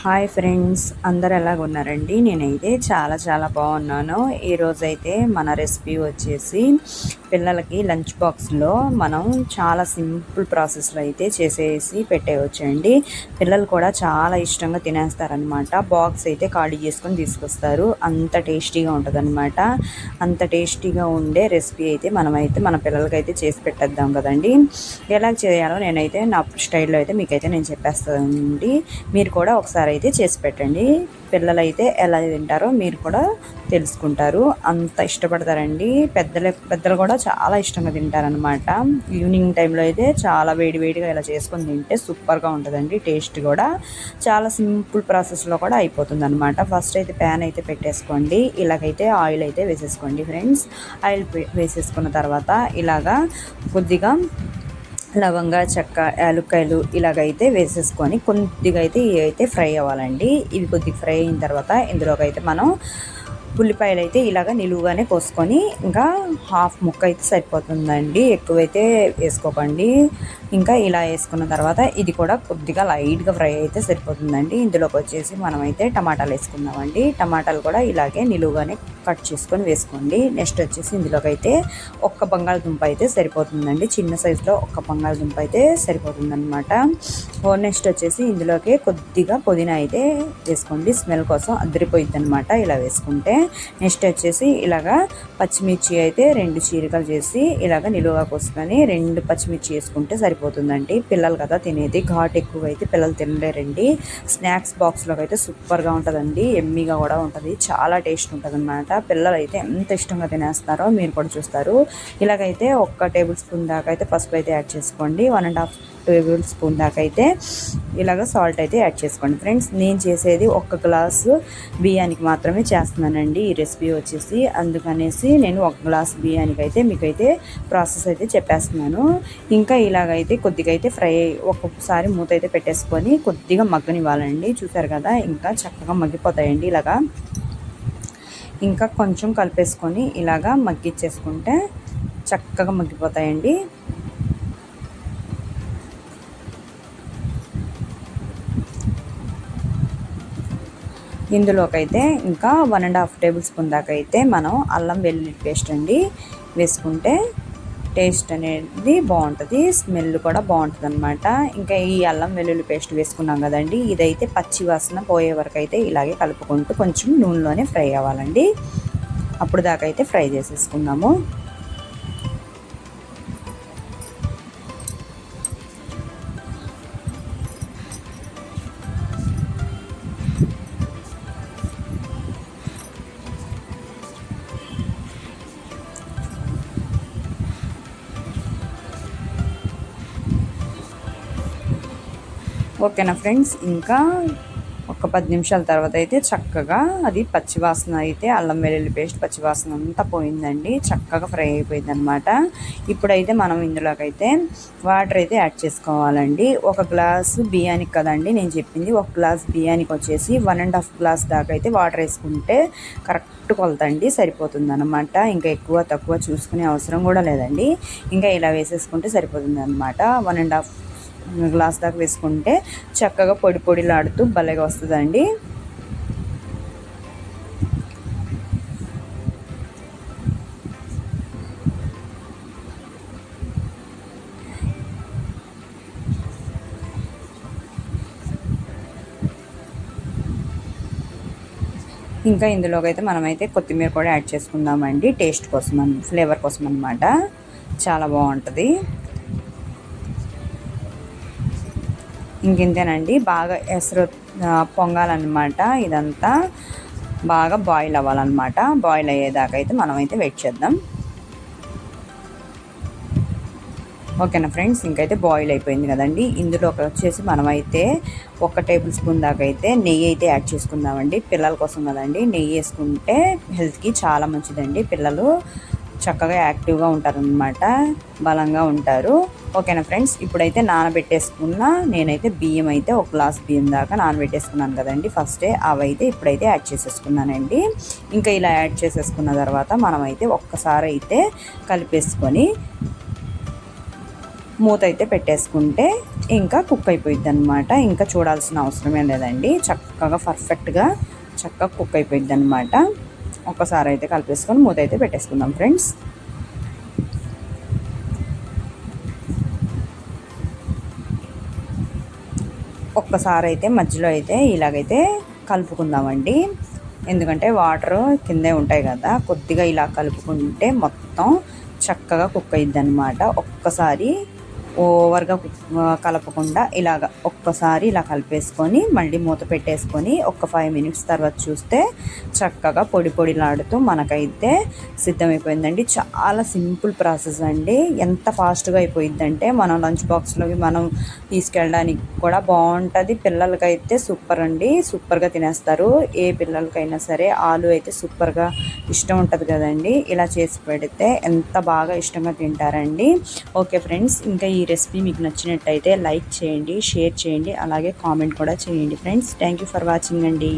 Hi friends అందరు ఎలాగ ఉన్నారండి? నేనైతే చాలా చాలా బాగున్నాను. ఈరోజైతే మన రెసిపీ వచ్చేసి పిల్లలకి లంచ్ బాక్స్లో మనం చాలా సింపుల్ ప్రాసెస్లో అయితే చేసేసి పెట్టేయచ్చండి. పిల్లలు కూడా చాలా ఇష్టంగా తినేస్తారనమాట. బాక్స్ అయితే ఖాళీ చేసుకొని తీసుకొస్తారు. అంత టేస్టీగా ఉంటుందన్నమాట అంత టేస్టీగా ఉండే రెసిపీ అయితే మనమైతే మన పిల్లలకైతే చేసి పెట్టేద్దాం కదండి. ఎలా చేయాలో నేనైతే నా స్టైల్లో అయితే మీకైతే నేను చెప్పేస్తానండి. మీరు కూడా ఒకసారి అయితే చేసి పెట్టండి. పిల్లలు అయితే ఎలా తింటారో మీరు కూడా తెలుసుకుంటారు. అంత ఇష్టపడతారండి. పెద్దలు పెద్దలు కూడా చాలా ఇష్టంగా తింటారనమాట ఈవినింగ్ టైంలో అయితే చాలా వేడి వేడిగా ఇలా చేసుకొని తింటే సూపర్గా ఉంటుందండి. టేస్ట్ కూడా చాలా సింపుల్ ప్రాసెస్లో కూడా అయిపోతుంది అనమాట ఫస్ట్ అయితే ప్యాన్ అయితే పెట్టేసుకోండి. ఇలాగైతే ఆయిల్ అయితే వేసేసుకోండి ఫ్రెండ్స్. ఆయిల్ వేసేసుకున్న తర్వాత ఇలాగా కొద్దిగా లవంగా చెక్క యాలుక్కాయలు ఇలాగైతే వేసేసుకొని కొద్దిగా అయితే ఇవి అయితే ఫ్రై అవ్వాలండి. ఇవి కొద్దిగా ఫ్రై అయిన తర్వాత ఇందులోకి అయితే మనం ఉల్లిపాయలు అయితే ఇలాగ నిలువుగానే కోసుకొని ఇంకా హాఫ్ ముక్క అయితే సరిపోతుందండి. ఎక్కువైతే వేసుకోకండి. ఇంకా ఇలా వేసుకున్న తర్వాత ఇది కూడా కొద్దిగా లైట్గా ఫ్రై అయితే సరిపోతుందండి. ఇందులోకి వచ్చేసి మనమైతే టమాటాలు వేసుకుందామండి. టమాటాలు కూడా ఇలాగే నిలువుగానే కట్ చేసుకొని వేసుకోండి. నెక్స్ట్ వచ్చేసి ఇందులోకి అయితే ఒక్క బంగాళదుంప అయితే సరిపోతుందండి. చిన్న సైజులో ఒక్క బంగాళదుంప అయితే సరిపోతుందన్నమాట. నెక్స్ట్ వచ్చేసి ఇందులోకి కొద్దిగా పుదీనా అయితే వేసుకోండి. స్మెల్ కోసం అద్దరిపోయిద్ది అనమాట ఇలా వేసుకుంటే. నెక్స్ట్ వచ్చేసి ఇలాగా పచ్చిమిర్చి అయితే రెండు చీరికలు చేసి ఇలాగ నిలువగా కోసుకొని రెండు పచ్చిమిర్చి వేసుకుంటే సరిపోతుందండి. పిల్లలు కదా తినేది ఘాట్ ఎక్కువ అయితే పిల్లలు తినలేరండి. స్నాక్స్ బాక్స్లో అయితే సూపర్గా ఉంటుందండి ఎమ్మీగా కూడా ఉంటుంది చాలా టేస్ట్ ఉంటుంది అనమాట పిల్లలు అయితే ఎంత ఇష్టంగా తినేస్తారో మీరు కూడా చూస్తారు. ఇలాగైతే ఒక్క టేబుల్ స్పూన్ దాకా అయితే పసుపు అయితే యాడ్ చేసుకోండి one and half tablespoon దాకా అయితే ఇలాగ సాల్ట్ అయితే యాడ్ చేసుకోండి. ఫ్రెండ్స్ నేను చేసేది ఒక్క గ్లాసు బియ్యానికి మాత్రమే చేస్తున్నానండి. ఈ రెసిపీ వచ్చేసి. అందుకనేసి నేను ఒక గ్లాస్ బియ్యానికి అయితే మీకైతే ప్రాసెస్ అయితే చెప్పేస్తున్నాను. ఇంకా ఇలాగైతే కొద్దిగా అయితే ఫ్రై ఒక్కొక్కసారి మూత అయితే పెట్టేసుకొని కొద్దిగా మగ్గనివ్వాలండి. చూసారు కదా ఇంకా చక్కగా మగ్గిపోతాయండి ఇలాగా. ఇంకా కొంచెం కలిపేసుకొని ఇలాగా మగ్గిచ్చేసుకుంటే చక్కగా మగ్గిపోతాయండి. ఇందులోకైతే ఇంకా one and half tablespoon దాకా అయితే మనం అల్లం వెల్లుల్లి పేస్ట్ అండి వేసుకుంటే టేస్ట్ అనేది బాగుంటుంది స్మెల్ కూడా బాగుంటుంది అనమాట ఇంకా ఈ అల్లం వెల్లుల్లి పేస్ట్ వేసుకున్నాం కదండి ఇదైతే పచ్చి వాసన పోయే వరకు అయితే ఇలాగే కలుపుకుంటూ కొంచెం నూనెలోనే ఫ్రై అవ్వాలండి. అప్పుడు దాకా అయితే ఫ్రై చేసేసుకుందాము. ఓకేనా ఫ్రెండ్స్? ఇంకా ఒక పది నిమిషాల తర్వాత అయితే చక్కగా అది పచ్చివాసన అయితే అల్లం వెల్లుల్లి పేస్ట్ పచ్చివాసన అంతా పోయిందండి. చక్కగా ఫ్రై అయిపోయింది అనమాట ఇప్పుడైతే మనం ఇందులోకైతే వాటర్ అయితే యాడ్ చేసుకోవాలండి. ఒక గ్లాసు బియ్యానికి కదండి నేను చెప్పింది. ఒక గ్లాస్ బియ్యానికి వచ్చేసి వన్ అండ్ హాఫ్ గ్లాస్ దాకా అయితే వాటర్ వేసుకుంటే కరెక్ట్ కొలతండి సరిపోతుంది అనమాట ఇంకా ఎక్కువ తక్కువ చూసుకునే అవసరం కూడా లేదండి. ఇంకా ఇలా వేసేసుకుంటే సరిపోతుంది అనమాట వన్ అండ్ హాఫ్ గ్లాస్ దాకా వేసుకుంటే చక్కగా పొడి పొడిలాడుతూ భలేగా వస్తుందండి. ఇంకా ఇందులోకి అయితే మనమైతే కొత్తిమీర కూడా యాడ్ చేసుకుందామండి. టేస్ట్ కోసం ఫ్లేవర్ కోసం అనమాట చాలా బాగుంటుంది. ఇంకింతేనండి. బాగా ఎసరు పొంగాలన్నమాట ఇదంతా. బాగా బాయిల్ అవ్వాలన్నమాట. బాయిల్ అయ్యేదాకా అయితే మనమైతే వెయిట్ చేద్దాం. ఓకేనా ఫ్రెండ్స్? ఇంకైతే బాయిల్ అయిపోయింది కదండి. ఇందులో వచ్చేసి మనమైతే ఒక టేబుల్ స్పూన్ దాకా అయితే నెయ్యి అయితే యాడ్ చేసుకుందామండి. పిల్లల కోసం కదండి. నెయ్యి వేసుకుంటే హెల్త్కి చాలా మంచిదండి పిల్లలు. చక్కగా యాక్టివ్గా ఉంటారనమాట బలంగా ఉంటారు. ఓకేనా ఫ్రెండ్స్? ఇప్పుడైతే నానబెట్టేసుకున్న నేనైతే బియ్యం అయితే ఒక గ్లాస్ బియ్యం దాకా నానబెట్టేసుకున్నాను కదండి. ఫస్టే అవైతే ఇప్పుడైతే యాడ్ చేసేసుకున్నానండి. ఇంకా ఇలా యాడ్ చేసేసుకున్న తర్వాత మనమైతే ఒక్కసారి అయితే కలిపేసుకొని మూత అయితే పెట్టేసుకుంటే ఇంకా కుక్ అయిపోయింది అనమాట ఇంకా చూడాల్సిన అవసరమే లేదండి. చక్కగా పర్ఫెక్ట్గా చక్కగా కుక్ అయిపోయింది అనమాట ఒక్కసారి అయితే కలిపేసుకొని మూత అయితే పెట్టేసుకుందాం ఫ్రెండ్స్. ఒక్కసారి అయితే మధ్యలో అయితే ఇలాగైతే కలుపుకుందామండి. ఎందుకంటే వాటర్ కిందే ఉంటాయి కదా కొద్దిగా ఇలా కలుపుకుంటే మొత్తం చక్కగా కుక్ అయ్యిద్ది అనమాట ఒక్కసారి ఓవర్గా కలపకుండా ఇలాగ ఒక్కసారి ఇలా కలిపేసుకొని మళ్ళీ మూత పెట్టేసుకొని ఒక ఫైవ్ మినిట్స్ తర్వాత చూస్తే చక్కగా పొడి పొడిలాడుతూ మనకైతే సిద్ధమైపోయిందండి. చాలా సింపుల్ ప్రాసెస్ అండి. ఎంత ఫాస్ట్గా అయిపోయిందంటే మనం లంచ్ బాక్స్లోకి మనం తీసుకెళ్ళడానికి కూడా బాగుంటుంది. పిల్లలకైతే సూపర్ అండి. సూపర్గా తినేస్తారు. ఏ పిల్లలకైనా సరే ఆలు అయితే సూపర్గా ఇష్టం ఉంటుంది కదండి. ఇలా చేసి పెడితే ఎంత బాగా ఇష్టంగా తింటారండి. ఓకే ఫ్రెండ్స్ ఇంకా ఈ రెసిపీ మీకు నచ్చినట్టయితే లైక్ చేయండి షేర్ చేయండి అలాగే కామెంట్ కూడా చేయండి. Friends thank you for watching అండి.